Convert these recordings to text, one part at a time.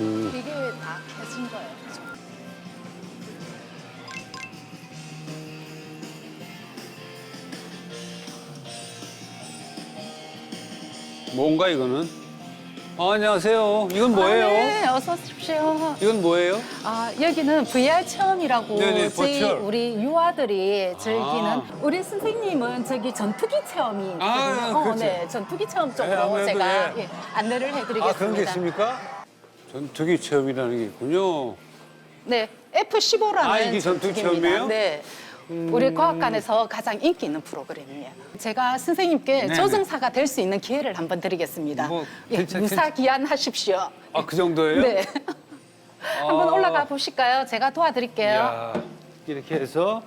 음. 이게 다 켜진 거예요. 뭔가 이거는? 아, 안녕하세요. 이건 뭐예요? 아, 네, 어서 오십시오. 이건 뭐예요? 아, 여기는 VR 체험이라고 네네, 저희 버추얼. 우리 유아들이 즐기는 아. 우리 선생님은 저기 전투기 체험이 있거든요. 아, 어, 그렇지. 네, 전투기 체험 네, 쪽으로 아무래도, 제가 예. 예, 안내를 해드리겠습니다. 아, 그런 게 있습니까? 전투기 체험이라는 게 있군요. 네, F15라는 아, 이게 전투기 체험이에요? 음. 네. 우리 과학관에서 가장 인기 있는 프로그램이에요. 제가 선생님께 네네. 조정사가 될 수 있는 기회를 한번 드리겠습니다. 뭐, 예, 괜찮- 무사기한하십시오. 아, 그 정도예요? 네. 한번 아. 올라가 보실까요? 제가 도와드릴게요. 이야, 이렇게 해서.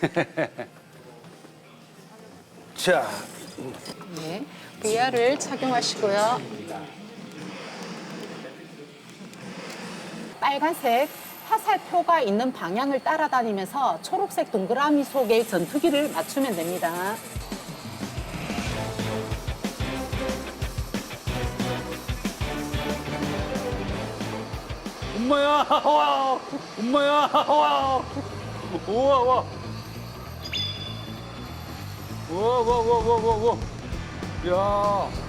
자, 네. VR을 착용하시고요. 빨간색 화살표가 있는 방향을 따라다니면서 초록색 동그라미 속의 전투기를 맞추면 됩니다. 엄마야, 와, 엄마야, 와, 와. 와, 와, 와, 와, 와, 와. 야.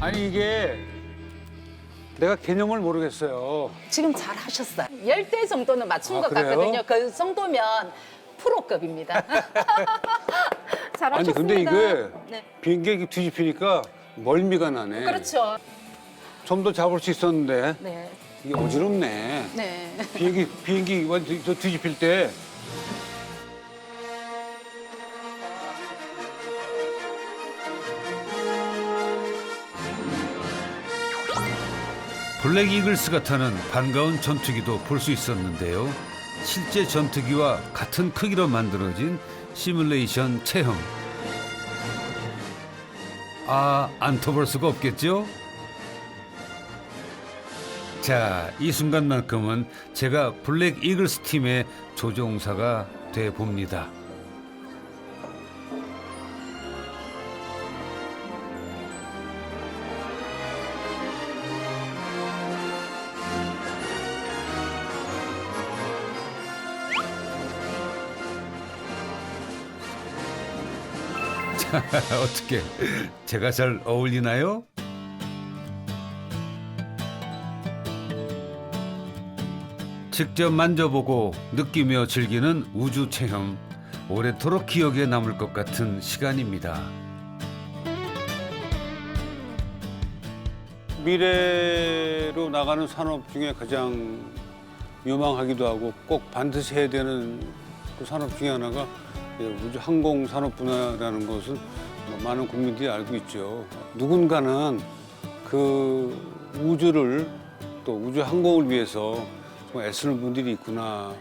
아니 이게 내가 개념을 모르겠어요. 지금 잘 하셨어요. 열 대 정도는 맞춘 아, 것 그래요? 같거든요. 그 정도면 프로급입니다. 잘하셨습니다. 아니 근데 이게 네. 비행기 뒤집히니까 멀미가 나네. 그렇죠. 좀 더 잡을 수 있었는데 네. 이게 어지럽네. 네. 비행기 비행기 완전 저 뒤집힐 때 블랙 이글스가 타는 반가운 전투기도 볼 수 있었는데요. 실제 전투기와 같은 크기로 만들어진 시뮬레이션 체험. 아, 안 타볼 수가 없겠죠? 자, 이 순간만큼은 제가 블랙 이글스 팀의 조종사가 돼 봅니다. 어떻게 제가 잘 어울리나요? 직접 만져보고 느끼며 즐기는 우주 체험 오래도록 기억에 남을 것 같은 시간입니다. 미래로 나가는 산업 중에 가장 유망하기도 하고 꼭 반드시 해야 되는 그 산업 중에 하나가 이 우주 항공 산업 분야라는 것을 뭐 많은 국민들이 알고 있죠. 누군가는 그 우주를 또 우주 항공을 위해서 애쓰는 분들이 있구나.